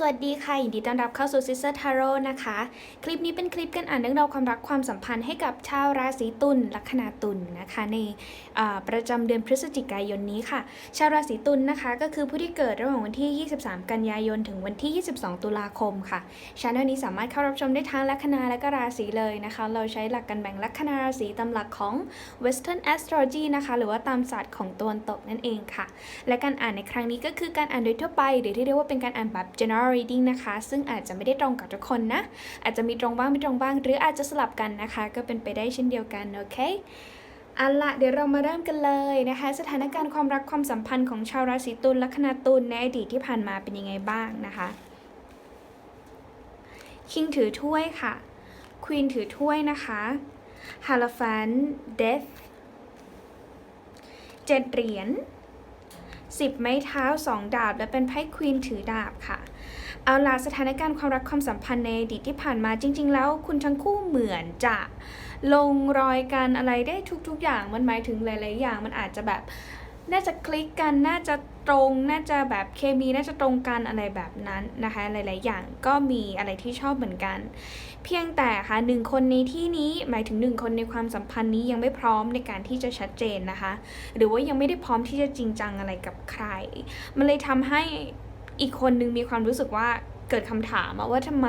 สวัสดีค่ะยินดีต้อนรับเข้าสู่ Sister Tarot นะคะ คลิปนี้เป็นคลิปการอ่านเรื่องราวความรักความสัมพันธ์ให้กับชาวราศีตุลลัคนาตุลนะคะ ในประจำเดือนพฤศจิกายนนี้ค่ะ ชาวราศีตุลนะคะ ก็คือผู้ที่เกิดระหว่างวันที่ 23 กันยายน ถึงวันที่ 22 ตุลาคมค่ะช anel นี้สามารถเข้ารับชมได้ทั้งลัคนาและก็ราศีเลยนะคะ เราใช้หลักการแบ่งลัคนาราศีตามหลักของ Western Astrology นะคะ หรือว่าตามศาสตร์ของตะวันตกนั่นเองค่ะ และการอ่านในครั้งนี้ก็คือการอ่านโดยทั่วไปหรือที่เรียกว่าเป็นการอ่านแบบ general reading นะคะ ซึ่งอาจจะไม่ได้ตรงกับทุกคนนะ อาจจะมีตรงบ้างไม่ตรงบ้าง หรืออาจจะสลับกันนะคะ ก็เป็นไปได้เช่นเดียวกัน โอเคเอาละเดี๋ยวเรามาเริ่มกันเลยนะคะ สถานการณ์ความรักความสัมพันธ์ของชาวราศีตุลและคณาตุลในอดีตที่ผ่านมาเป็นยังไงบ้างนะคะ คิงถือถ้วยค่ะควีนถือถ้วยนะคะฮาลฟันเดฟเจ็ดเหรียญ สิบไม้เท้าสองดาบ และเป็นไพ่ควีนถือดาบค่ะ เอาล่ะสถานการณ์ความรักความสัมพันธ์ในอดีตที่ผ่านมาจริง ๆ แล้วคุณทั้งคู่เหมือนจะลงรอยกันอะไรได้ทุก ๆ อย่างมันหมายถึงหลาย ๆ อย่างมันอาจจะแบบน่าจะคลิกกันน่าจะ ตรงน่าจะแบบเคมีน่าจะตรงกันอะไรแบบนั้นนะคะ หลาย ๆ อย่างก็มีอะไรที่ชอบเหมือนกัน เพียงแต่ค่ะหนึ่งคนในที่นี้หมายถึงหนึ่งคนในความสัมพันธ์นี้ยังไม่พร้อมในการที่จะชัดเจนนะคะ หรือว่ายังไม่ได้พร้อมที่จะจริงจังอะไรกับใคร มันเลยทำให้อีกคนนึงมีความรู้สึกว่าเกิดคำถามว่าทำไม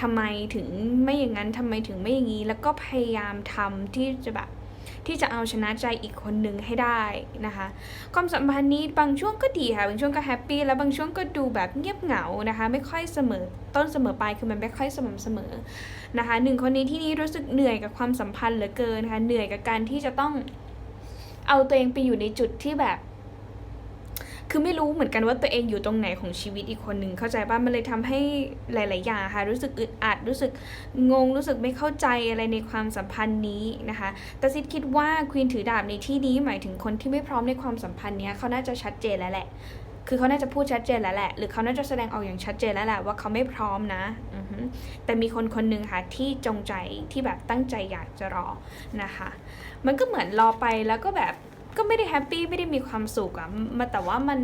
ทำไมถึงไม่อย่างนั้นทำไมถึงไม่อย่างนี้ แล้วก็พยายามทำที่จะแบบ ที่จะเอาชนะใจอีกคนหนึ่งให้ได้นะคะ ความสัมพันธ์นี้บางช่วงก็ดีค่ะ บางช่วงก็แฮปปี้แล้วบางช่วงก็ดูแบบเงียบเหงานะคะ ไม่ค่อยเสมอต้นเสมอปลายคือมันไม่ค่อยสม่ำเสมอนะคะหนึ่งคนนี้ที่นี้รู้สึกเหนื่อยกับความสัมพันธ์เหลือเกินนะคะเหนื่อยกับการที่จะต้องเอาตัวเองไปอยู่ในจุดที่แบบ คือไม่รู้เหมือนกันว่าตัวเองอยู่ตรงไหนของชีวิตอีกคนหนึ่งเข้าใจป่ะมันเลยทำให้หลาย ๆ อย่างค่ะรู้สึกอึดอัดรู้สึกงงรู้สึกไม่เข้าใจอะไรในความสัมพันธ์นี้นะคะแต่ซิดคิดว่าควีนถือดาบในที่นี้หมายถึงคนที่ไม่พร้อมในความสัมพันธ์เนี้ยเขาน่าจะชัดเจนแล้วแหละ คือเขาน่าจะพูดชัดเจนแล้วแหละ หรือเขาน่าจะแสดงออกอย่างชัดเจนแล้วแหละว่าเขาไม่พร้อมนะแต่มีคนคนหนึ่งค่ะที่จงใจที่แบบตั้งใจอยากจะรอนะคะ มันก็เหมือนรอไปแล้วก็แบบ ก็ไม่ได้แฮปปี้ไม่ได้มีความสุขอะมาแต่ว่ามัน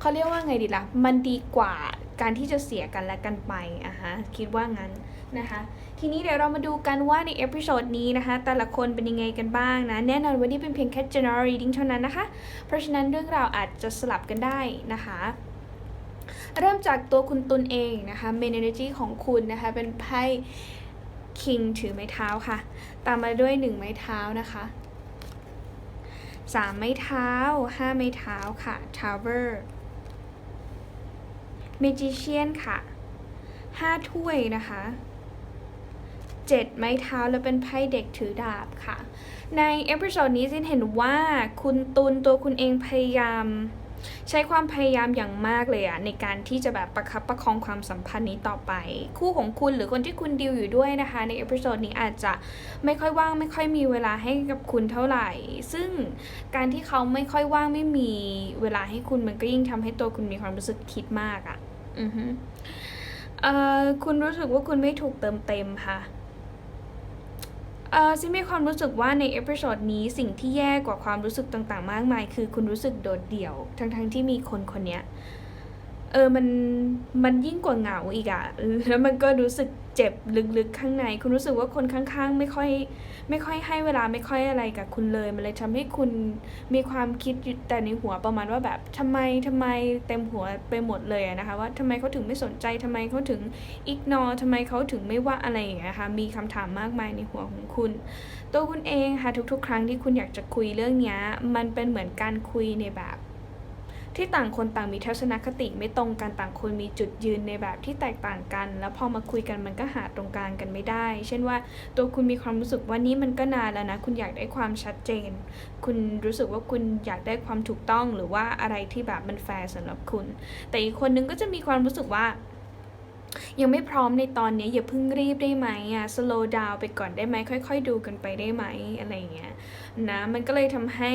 เขาเรียกว่าไงดีละ่ะ มันดีกว่าการที่จะเสียกันและกันไปอะฮะคิดว่างั้นนะคะ ทีนี้เดี๋ยวเรามาดูกันว่าในเอพิโซดนี้นะคะ แต่ละคนเป็นยังไงกันบ้างนะ แน่นอนวันนี้เป็นเพียงแค่ general reading เท่านั้นนะคะ เพราะฉะนั้นเรื่องราวอาจจะสลับกันได้นะคะ เริ่มจากตัวคุณตุลเองนะคะ main energy ของคุณนะคะ เป็นไพ่ king ถือไม้เท้าค่ะ ตามมาด้วยหนึ่งไม้เท้านะคะ สามไม้เท้าห้าไม้เท้าค่ะ tower magician ค่ะห้าถ้วยนะคะเจ็ดไม้เท้าแล้วเป็นไพ่เด็กถือดาบค่ะ ในเอพิโซดนี้ซินเห็นว่าคุณตุนตัวคุณเองพยายาม ใช้ความพยายามอย่างมากเลยอะในการที่จะแบบประคับประคองความสัมพันธ์นี้ต่อไป คู่ของคุณหรือคนที่คุณดิวอยู่ด้วยนะคะ ในเอพิโซดนี้อาจจะไม่ค่อยว่างไม่ค่อยมีเวลาให้กับคุณเท่าไหร่ ซึ่งการที่เขาไม่ค่อยว่างไม่มีเวลาให้คุณมันก็ยิ่งทำให้ตัวคุณมีความรู้สึกคิดมากอะอือฮึเอ่อคุณรู้สึกว่าคุณไม่ถูกเติมเต็มค่ะ เออซิมีความรู้สึกว่าในเอพิโซดนี้สิ่งที่แย่กว่าความรู้สึกต่างๆ มากมาย คือคุณรู้สึกโดดเดี่ยว ทั้งๆที่มีคนคนเนี้ย เออมันมันยิ่งกว่าเหงาอีกอะแล้วมันก็รู้สึกเจ็บลึกๆข้างใน คุณรู้สึกว่าคนข้างๆ ไม่ค่อยไม่ค่อยให้เวลาไม่ค่อยอะไรกับคุณเลย มันเลยทำให้คุณมีความคิดแต่ในหัวประมาณว่าแบบทำไมทำไมเต็มหัวไปหมดเลยนะคะ ว่าทำไมเขาถึงไม่สนใจทำไมเขาถึงอิกนอทำไมเขาถึงไม่ว่าอะไรอย่างเงี้ยค่ะมีคำถามมากมายในหัวของคุณ ตัวคุณเองค่ะทุกๆ ครั้งที่คุณอยากจะคุยเรื่องเนี้ยมันเป็นเหมือนการคุยในแบบ ที่ต่างคนต่างมีทัศนคติไม่ตรงกันต่างคนมีจุดยืนในแบบที่แตกต่างกัน แล้วพอมาคุยกันมันก็หาตรงกลางกันไม่ได้ เช่นว่าตัวคุณมีความรู้สึกว่านี่มันก็นานแล้วนะ คุณอยากได้ความชัดเจน คุณรู้สึกว่าคุณอยากได้ความถูกต้องหรือว่าอะไรที่แบบมันแฟร์สำหรับคุณ แต่อีกคนนึงก็จะมีความรู้สึกว่ายังไม่พร้อมในตอนนี้อย่าเพิ่งรีบได้ไหมอะ slow down ไปก่อนได้ไหมค่อย ๆ ดูกันไปได้ไหมอะไรอย่างเงี้ยนะมันก็เลยทำให้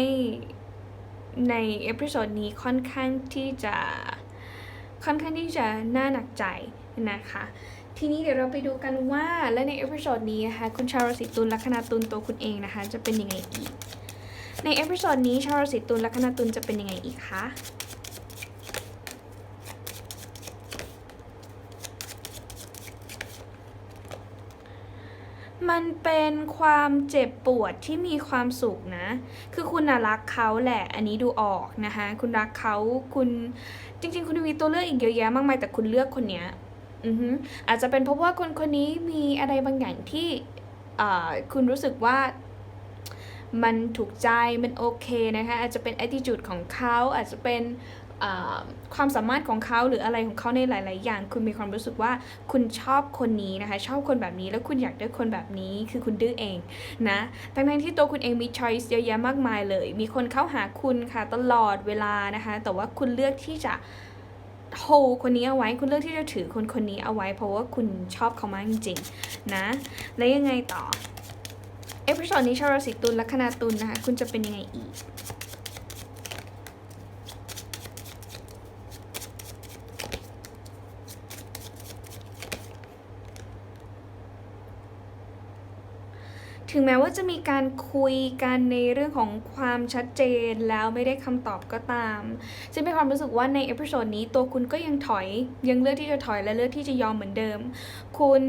ในเอพิโซดนี้ค่อนข้างที่จะค่อนข้างที่จะน่าหนักใจนะคะ ทีนี้เดี๋ยวเราไปดูกันว่าและในเอพิโซดนี้นะคะคุณชาวราศีตุลลัคนาตุลตัวคุณเองนะคะจะเป็นยังไงอีก ในเอพิโซดนี้ชาวราศีตุลลัคนาตุลจะเป็นยังไงอีกคะ มันเป็นความเจ็บปวดที่มีความสุขนะ คือคุณน่ะรักเขาแหละ อันนี้ดูออกนะคะ คุณรักเขา คุณ จริง ๆ คุณมีตัวเลือกอีกเยอะแยะมากมาย แต่คุณเลือกคนเนี้ย อือฮึอาจจะเป็นเพราะว่าคนคนนี้มีอะไรบางอย่างที่คุณรู้สึกว่ามันถูกใจ มันโอเคนะคะ อาจจะเป็น attitude ของเขา อาจจะเป็น ความสามารถของเขาหรืออะไรของเขาในหลาย ๆ อย่าง คุณมีความรู้สึกว่าคุณชอบคนนี้นะคะชอบคนแบบนี้แล้วคุณอยากได้คนแบบนี้คือคุณดื้อเองนะทั้งๆที่ตัวคุณเองมี choice เยอะแยะมากมายเลย มีคนเข้าหาคุณค่ะตลอดเวลานะคะแต่ว่าคุณเลือกที่จะ hold คนนี้เอาไว้คุณเลือกที่จะถือคนคนนี้เอาไว้ เพราะว่าคุณชอบเขามากจริง ๆ นะ แล้วยังไงต่อเอพิโซดนี้ชาวราศีตุลลัคนาตุลนะคะคุณจะเป็นยังไงอีก ถึงแม้ว่าจะมีการคุยกันในเรื่องของความชัดเจนแล้วไม่ได้คำตอบก็ตามฉันมีความรู้สึกว่าในเอพิโซดนี้ตัวคุณก็ยังถอย ยังเลือกที่จะถอยและเลือกที่จะยอมเหมือนเดิม คุณ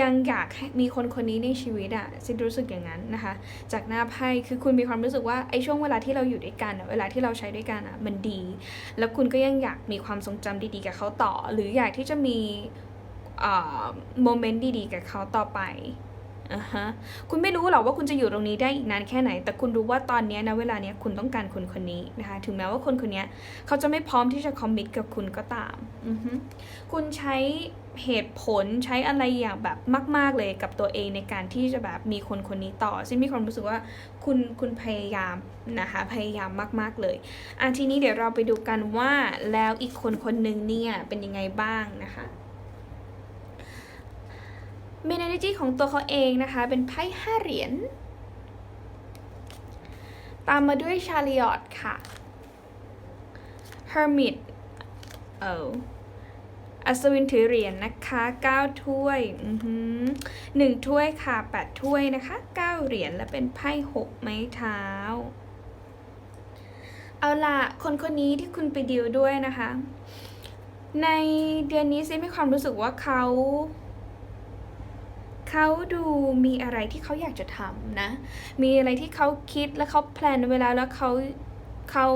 ยังอยากมีคนคนนี้ในชีวิตอะฉันรู้สึกอย่างนั้นนะคะ จากหน้าไพ่คือคุณมีความรู้สึกว่าไอ้ช่วงเวลาที่เราอยู่ด้วยกันเวลาที่เราใช้ด้วยกันอะมันดี แล้วคุณก็ยังอยากมีความทรงจำดีๆกับเขาต่อ หรืออยากที่จะมีโมเมนต์ดีๆกับเขาต่อไป อ่าฮะคุณไม่รู้หรอกว่าคุณจะอยู่ตรงนี้ได้อีกนานแค่ไหน แต่คุณรู้ว่าตอนนี้นะเวลาเนี้ยคุณต้องการคนคนนี้นะคะ ถึงแม้ว่าคนคนนี้เขาจะไม่พร้อมที่จะคอมมิตกับคุณก็ตามอือฮึคุณใช้เหตุผลใช้อะไรอย่างแบบมาก ๆเลยกับตัวเองในการที่จะแบบมีคนคนนี้ต่อซึ่งมีความรู้สึกว่าคุณคุณพยายามนะคะพยายามมาก ๆเลยอะทีนี้เดี๋ยวเราไปดูกันว่าแล้วอีกคนคนหนึ่งเนี่ยเป็นยังไงบ้างนะคะ เมน energy ของตัวเขาเองนะคะ เป็นไพ่ห้าเหรียญ ตามมาด้วยชาริออตค่ะ Hermit เอออัศวินถือเหรียญนะคะ 9 ถ้วยอือหือหนึ่งถ้วยค่ะ 8 ถ้วยนะคะ 9 เหรียญและเป็นไพ่6ไม้เท้า เอาล่ะคนคนนี้ที่คุณไปดีลด้วยนะคะ ในเดือนนี้ซิมีความรู้สึกว่าเขา เขาดูมีอะไรที่เขาอยากจะทำนะ มีอะไรที่เขาคิดและเขาแพลนเวลาแล้วเขาเขา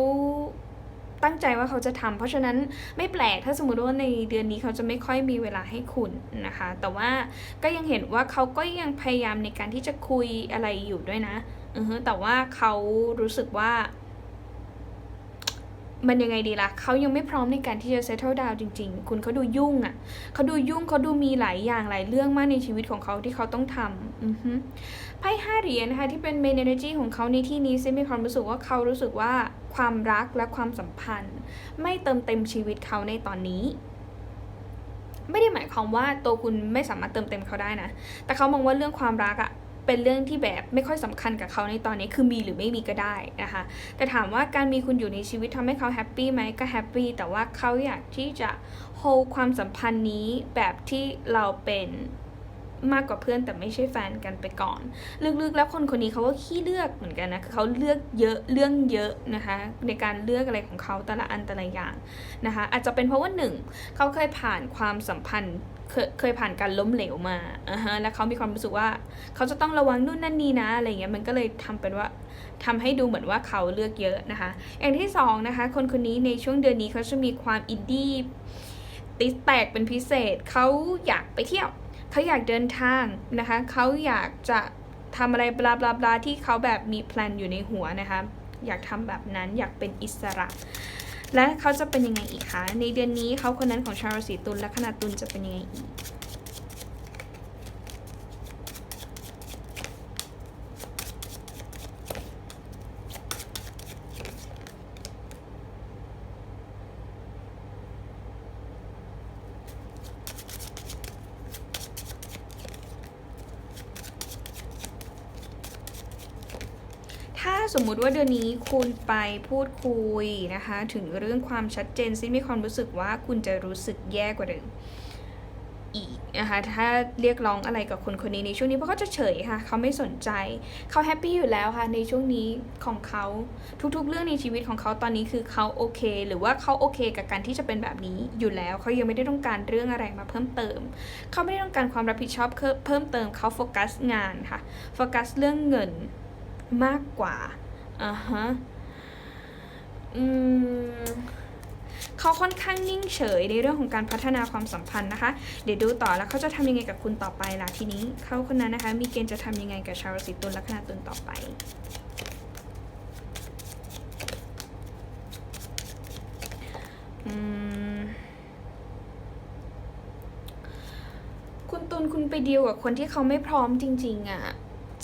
ตั้งใจว่าเขาจะทำเพราะฉะนั้นไม่แปลกถ้าสมมติว่าในเดือนนี้เขาจะไม่ค่อยมีเวลาให้คุณนะคะ แต่ว่าก็ยังเห็นว่าเขาก็ยังพยายามในการที่จะคุยอะไรอยู่ด้วยนะอือแต่ว่าเขารู้สึกว่า มันยังไงดีล่ะเขายังไม่พร้อมในการที่จะ settle down จริง ๆ คุณเขาดูยุ่งอะ่ะเขาดูยุ่งเขาดูมีหลายอย่างหลายเรื่องมากในชีวิตของเขาที่เขาต้องทำอือฮึไพ่ห้าเหรียญนะคะที่เป็น main energy ของเขาในที่นี้ซิมีความรู้สึกว่าเขารู้สึกว่าความรักและความสัมพันธ์ ไม่เติมเต็มชีวิตเขาในตอนนี้ไม่ได้หมายความว่าตัวคุณไม่สามารถเติมเต็มเขาได้นะ แต่เขามองว่าเรื่องความรักอะ เป็นเรื่องที่แบบไม่ค่อยสำคัญกับเขาในตอนนี้คือมีหรือไม่มีก็ได้นะคะแต่ถามว่าการมีคุณอยู่ในชีวิตทำให้เขาแฮปปี้ไหมก็แฮปปี้แต่ว่าเขาอยากที่จะ hold ความสัมพันธ์นี้แบบที่เราเป็นมากกว่าเพื่อนแต่ไม่ใช่แฟนกันไปก่อน ลึกๆแล้วคนคนนี้เขาก็ขี้เลือกเหมือนกันนะคือเขาเลือกเยอะเรื่องเยอะนะคะในการเลือกอะไรของเขาแต่ละอันแต่ละอย่างนะคะอาจจะเป็นเพราะว่าหนึ่งเขาเคยผ่านความสัมพันธ์ เคยเคยผ่านการล้มเหลวมาอ่าฮะแล้วเขามีความรู้สึกว่า เขาจะต้องระวังนู่นนั่นนี่นะอะไรเงี้ยมันก็เลยทำเป็นว่าทำให้ดูเหมือนว่าเขาเลือกเยอะนะคะ อย่างที่สองนะคะคนคนนี้ในช่วงเดือนนี้เขาจะมีความอินดี้ติดแตกเป็นพิเศษเขาอยากไปเที่ยวเขาอยากเดินทางนะคะเขาอยากจะทำอะไรบลาบลาบลาที่เขาแบบมีแพลนอยู่ในหัวนะคะอยากทำแบบนั้นอยากเป็นอิสระ และเขาจะเป็นยังไงอีกคะในเดือนนี้เขาคนนั้นของชาวราศีตุลและขนาดตุลจะเป็นยังไงอีก สมมุติว่าเดือนนี้คุณไปพูดคุยนะคะ ถึงเรื่องความชัดเจนซิมีความรู้สึกว่าคุณจะรู้สึกแย่กว่าเดิมอีกนะคะถ้าเรียกร้องอะไรกับคนคนนี้ในช่วงนี้เพราะเขาจะเฉยค่ะเขาไม่สนใจเขาแฮปปี้อยู่แล้วค่ะในช่วงนี้ของเขาทุกๆ เรื่องในชีวิตของเขาตอนนี้คือเขาโอเค หรือว่าเขาโอเคกับการที่จะเป็นแบบนี้อยู่แล้วเขายังไม่ได้ต้องการเรื่องอะไรมาเพิ่มเติมเขาไม่ได้ต้องการความรับผิดชอบเพิ่มเพิ่มเติมเขาโฟกัสงานค่ะโฟกัสเรื่องเงิน มากกว่าอ่าฮะอืมเขาค่อนข้างนิ่งเฉยในเรื่องของการพัฒนาความสัมพันธ์นะคะ เดี๋ยวดูต่อแล้วเขาจะทำยังไงกับคุณต่อไปล่ะทีนี้เขาคนนั้นนะคะ มีเกณฑ์จะทำยังไงกับชาวราศีตุลลัคนาตุลต่อไปอืมคุณตุลคุณไปเดีลกับคนที่เขาไม่พร้อมจริง ๆอะ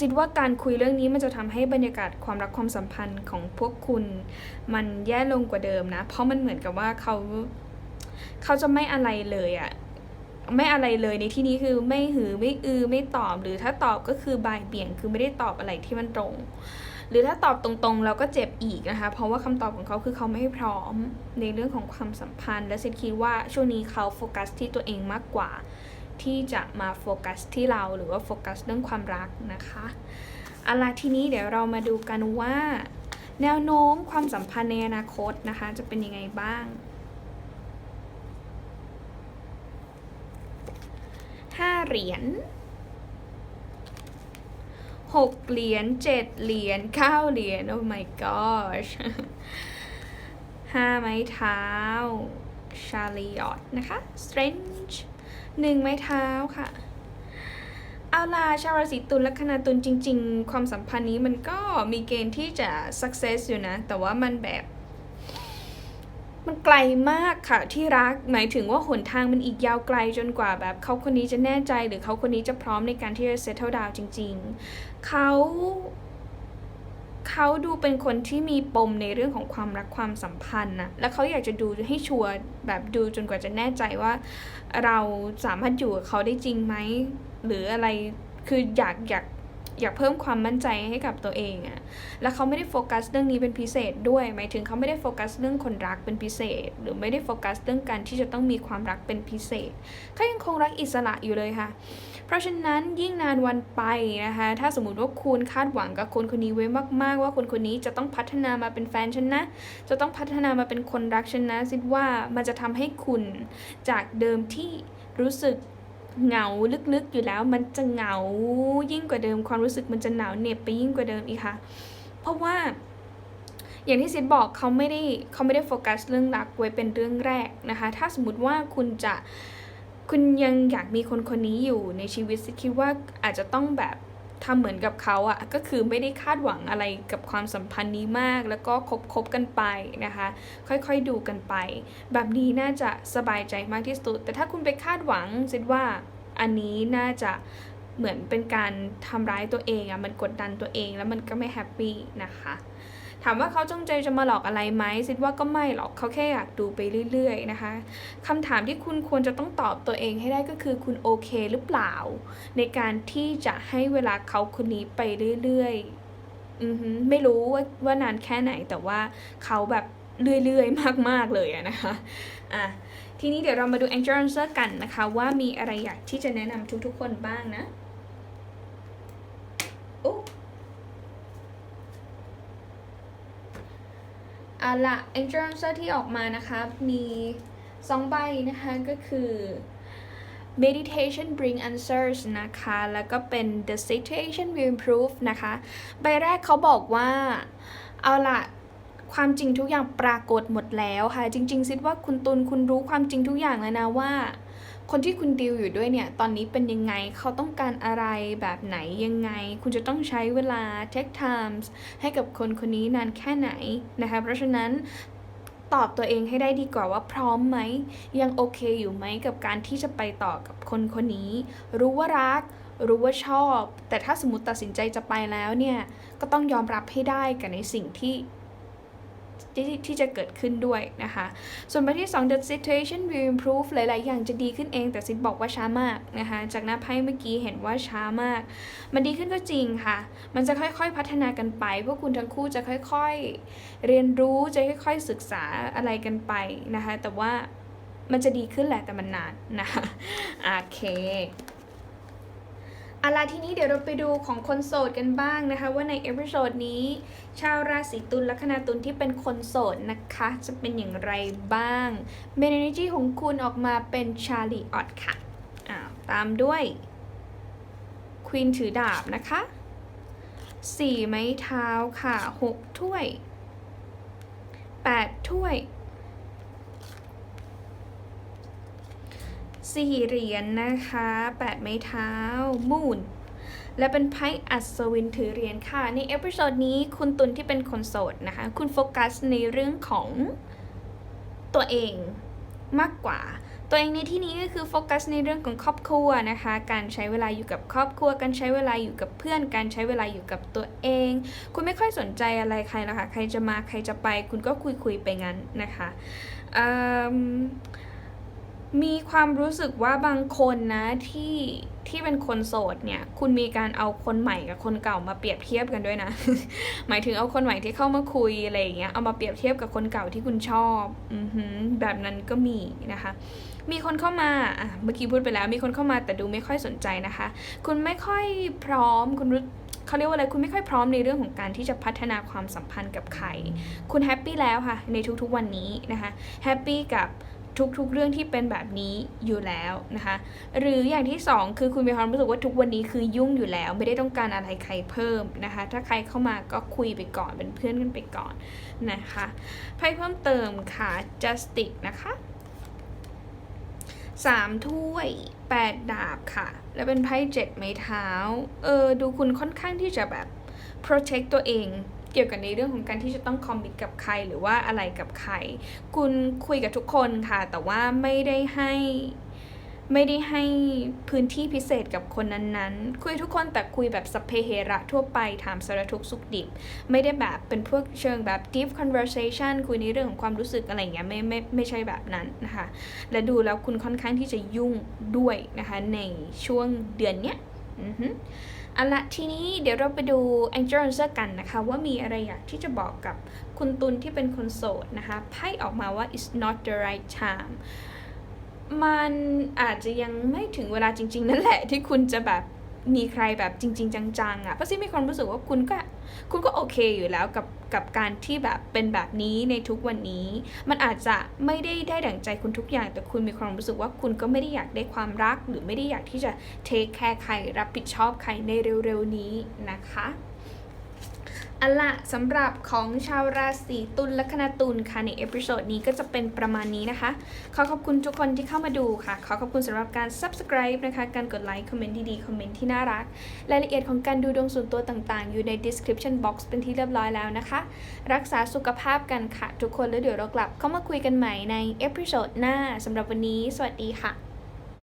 จิตว่าการคุยเรื่องนี้มันจะทำให้บรรยากาศความรักความสัมพันธ์ของพวกคุณ มันแย่ลงกว่าเดิมนะ เพราะมันเหมือนกับว่าเขาเขาจะไม่อะไรเลยอะไม่อะไรเลยในที่นี้คือไม่หือไม่อือไม่ตอบหรือถ้าตอบก็คือบายเบี่ยงคือไม่ได้ตอบอะไรที่มันตรง หรือถ้าตอบตรงๆ เราก็เจ็บอีกนะคะ เพราะว่าคำตอบของเขาคือเขาไม่พร้อมในเรื่องของความสัมพันธ์ และเซนคิดว่าช่วงนี้เขาโฟกัสที่ตัวเองมากกว่า ที่จะมาโฟกัสที่เราหรือว่าโฟกัสเรื่องความรักนะคะเอาละทีนี้เดี๋ยวเรามาดูกันว่า แนวโน้มความสัมพันธ์ในอนาคตนะคะ จะเป็นยังไงบ้างห้าเหรียญหกเหรียญเจ็ดเหรียญเก้าเหรียญ oh my gosh ห้าไม้เท้าชาลีออตนะคะ strange หนึ่งไม้เท้าค่ะ เอาล่ะชาวราศีตุลและคณาตุลจริง ๆ ความสัมพันธ์นี้มันก็มีเกณฑ์ที่จะ success อยู่นะ แต่ว่ามันแบบ มันไกลมากค่ะที่รัก หมายถึงว่าหนทางมันอีกยาวไกลจนกว่าแบบเขาคนนี้จะแน่ใจ หรือเขาคนนี้จะพร้อมในการที่จะ settle down จริง ๆ เขา เขาดูเป็นคนที่มีปมในเรื่องของความรักความสัมพันธ์นะแล้วเขาอยากจะดูให้ชัวร์แบบดูจนกว่าจะแน่ใจว่า เราสามารถอยู่กับเขาได้จริงไหมหรืออะไรคืออยากอยากอยากเพิ่มความมั่นใจให้กับตัวเองอะแล้วเขาไม่ได้โฟกัสเรื่องนี้เป็นพิเศษด้วย หมายถึงเขาไม่ได้โฟกัสเรื่องคนรักเป็นพิเศษ หรือไม่ได้โฟกัสเรื่องการที่จะต้องมีความรักเป็นพิเศษเขายังคงรักอิสระอยู่เลยค่ะ เพราะฉะนั้นยิ่งนานวันไปนะคะ ถ้าสมมติว่าคุณคาดหวังกับคนคนนี้ไว้มาก ๆ ว่าคนคนนี้จะต้องพัฒนามาเป็นแฟนฉันนะ จะต้องพัฒนามาเป็นคนรักฉันนะคิดว่ามันจะทำให้คุณจากเดิมที่รู้สึกเหงาลึกๆอยู่แล้ว มันจะเหงายิ่งกว่าเดิมความรู้สึกมันจะหนาวเหน็บไปยิ่งกว่าเดิมอีกค่ะ เพราะว่าอย่างที่ซิดบอกเขาไม่ได้เขาไม่ได้โฟกัสเรื่องรักไว้เป็นเรื่องแรกนะคะ ถ้าสมมติว่าคุณจะ คุณยังอยากมีคนคนนี้อยู่ในชีวิตซิคิดว่าอาจจะต้องแบบทำเหมือนกับเขาอะก็คือไม่ได้คาดหวังอะไรกับความสัมพันธ์นี้มาก แล้วก็คบคบกันไปนะคะ ค่อยๆดูกันไป แบบนี้น่าจะสบายใจมากที่สุด แต่ถ้าคุณไปคาดหวังซิดว่าอันนี้น่าจะเหมือนเป็นการทำร้ายตัวเองอะมันกดดันตัวเองแล้วมันก็ไม่แฮปปี้นะคะ ถามว่าเขาจงใจจะมาหลอกอะไรไหมซิดว่าก็ไม่หรอกเขาแค่อยากดูไปเรื่อยๆนะคะคำถามที่คุณควรจะต้องตอบตัวเองให้ได้ก็คือคุณโอเคหรือเปล่า ในการที่จะให้เวลาเขาคนนี้ไปเรื่อยๆอือไม่รู้ว่าว่านานแค่ไหนแต่ว่าเขาแบบเรื่อยๆ มากๆเลยอะนะคะอะทีนี้เดี๋ยวเรามาดู Angel Answer กันนะคะ ว่ามีอะไรอยากที่จะแนะนำทุกๆคนบ้างนะโอ้ เอาละ Angel Answer ที่ออกมานะคะมีสองใบนะคะก็คือ meditation bring answers นะคะ แล้วก็เป็น the situation will improve นะคะ ใบแรกเขาบอกว่า เอาละความจริงทุกอย่างปรากฏหมดแล้วค่ะ จริงๆซิดว่าคุณตุลคุณรู้ความจริงทุกอย่างแล้วนะว่า คนที่คุณดีลอยู่ด้วยเนี่ยตอนนี้เป็นยังไงเขาต้องการอะไรแบบไหนยังไง คุณจะต้องใช้เวลา take times ให้กับคนคนนี้นานแค่ไหนนะคะเพราะฉะนั้นตอบตัวเองให้ได้ดีกว่าว่าพร้อมไหม ยังโอเคอยู่ไหมกับการที่จะไปต่อกับคนคนนี้ รู้ว่ารัก รู้ว่าชอบ แต่ถ้าสมมติตัดสินใจจะไปแล้วเนี่ย ก็ต้องยอมรับให้ได้กับในสิ่งที่ ที่ที่จะเกิดขึ้นด้วยนะคะ ส่วนประเภทที่ 2 the situation will improve หลาย ๆ อย่างจะดีขึ้นเอง แต่ซิดบอกว่าช้ามากนะคะ จากหน้าไพ่เมื่อกี้เห็นว่าช้ามาก มันดีขึ้นก็จริงค่ะ มันจะค่อย ๆ พัฒนากันไป พวกคุณทั้งคู่จะค่อย ๆ เรียนรู้จะค่อย ๆ ศึกษาอะไรกันไปนะคะ แต่ว่ามันจะดีขึ้นแหละแต่มันนานนะคะโอเค เอาล่ะทีนี้เดี๋ยวเราไปดูของคนโสดกันบ้างนะคะ ว่าในเอพิโซดนี้ ชาวราศีตุลลัคนาตุลที่เป็นคนโสดนะคะ จะเป็นอย่างไรบ้างเมน energy ของคุณออกมาเป็นชาลีออดค่ะอ้าวตามด้วยควีนถือดาบนะคะสี่ไม้เท้าค่ะหกถ้วยแปดถ้วย สี่เหรียญนะคะแปดไม้เท้ามูนและเป็นไพ่อัศวินถือเหรียญค่ะ ในเอพิโซดนี้คุณตุลที่เป็นคนโสดนะคะ คุณโฟกัสในเรื่องของตัวเองมากกว่า ตัวเองในที่นี้ก็คือโฟกัสในเรื่องของครอบครัวนะคะ การใช้เวลาอยู่กับครอบครัว การใช้เวลาอยู่กับเพื่อน การใช้เวลาอยู่กับตัวเอง คุณไม่ค่อยสนใจอะไรใครนะคะใครจะมาใครจะไป คุณก็คุยคุยไปงั้นนะคะ มีความรู้สึกว่าบางคนนะที่ที่เป็นคนโสดเนี่ย คุณมีการเอาคนใหม่กับคนเก่ามาเปรียบเทียบกันด้วยนะ หมายถึงเอาคนใหม่ที่เข้ามาคุยอะไรอย่างเงี้ยเอามาเปรียบเทียบกับคนเก่าที่คุณชอบอือหือแบบนั้นก็มีนะคะ มีคนเข้ามาอะเมื่อกี้พูดไปแล้ว มีคนเข้ามาแต่ดูไม่ค่อยสนใจนะคะ คุณไม่ค่อยพร้อมคุณรู้เขาเรียกว่าอะไร คุณไม่ค่อยพร้อมในเรื่องของการที่จะพัฒนาความสัมพันธ์กับใคร คุณแฮปปี้แล้วค่ะ ในทุกๆวันนี้นะคะ แฮปปี้กับ ทุกๆเรื่องที่เป็นแบบนี้อยู่แล้วนะคะ หรืออย่างที่สองคือคุณมีความรู้สึกว่าทุกวันนี้คือยุ่งอยู่แล้ว ไม่ได้ต้องการอะไรใครเพิ่มนะคะ ถ้าใครเข้ามาก็คุยไปก่อนเป็นเพื่อนกันไปก่อนนะคะไพ่เพิ่มเติมค่ะ justice นะคะสามถ้วยแปดดาบค่ะ แล้วเป็นไพ่เจ็ดไม้เท้า เออ ดูคุณค่อนข้างที่จะแบบ protect ตัวเอง กี่ยวกับในเรื่องของการที่จะต้องคอมมิตกับใครหรือว่าอะไรกับใคร คุณคุยกับทุกคนค่ะ แต่ว่าไม่ได้ให้ไม่ได้ให้พื้นที่พิเศษกับคนนั้นๆ คุยทุกคนแต่คุยแบบสพเพเหระทั่วไปถามสารทุกสุขดิบ ไม่ได้แบบเป็นพวกเชิงแบบ deep conversation คุยในเรื่องของความรู้สึกอะไรอย่างเงี้ยไม่ไม่ไม่ใช่แบบนั้นนะคะ และดูแล้วคุณค่อนข้างที่จะยุ่งด้วยนะคะในช่วงเดือนเนี้ย เอาละทีนี้เดี๋ยวเราไปดู Angel Answer กันนะคะ ว่ามีอะไรอยากที่จะบอกกับคุณตุลที่เป็นคนโสดนะคะไพ่ออกมาว่า it's not the right time มันอาจจะยังไม่ถึงเวลาจริง ๆ นั่นแหละที่คุณจะแบบมีใครแบบจริง ๆ จังๆอะ่ะเพราะซิมีความรู้สึกว่าคุณก็ คุณก็โอเคอยู่แล้วกับกับการที่แบบเป็นแบบนี้ในทุกวันนี้ มันอาจจะไม่ได้ได้ดั่งใจคุณทุกอย่าง แต่คุณมีความรู้สึกว่าคุณก็ไม่ได้อยากได้ความรัก หรือไม่ได้อยากที่จะเทคแคร์ใครรับผิดชอบใครในเร็วๆนี้นะคะ อันละสำหรับของชาวราศีตุลและคณะตุลค่ะ ในเอพิโซดนี้ก็จะเป็นประมาณนี้นะคะ ขอขอบคุณทุกคนที่เข้ามาดูค่ะ ขอขอบคุณสำหรับการ subscribe นะคะ การกดไลค์ คอมเมนต์ดีๆ คอมเมนต์ที่น่ารัก รายละเอียดของการดูดวงส่วนตัวต่างๆ อยู่ใน description box เป็นที่เรียบร้อยแล้วนะคะ รักษาสุขภาพกันค่ะ ทุกคนแล้วเดี๋ยวเรากลับเข้ามาคุยกันใหม่ในเอพิโซดหน้าสำหรับวันนี้ สวัสดีค่ะ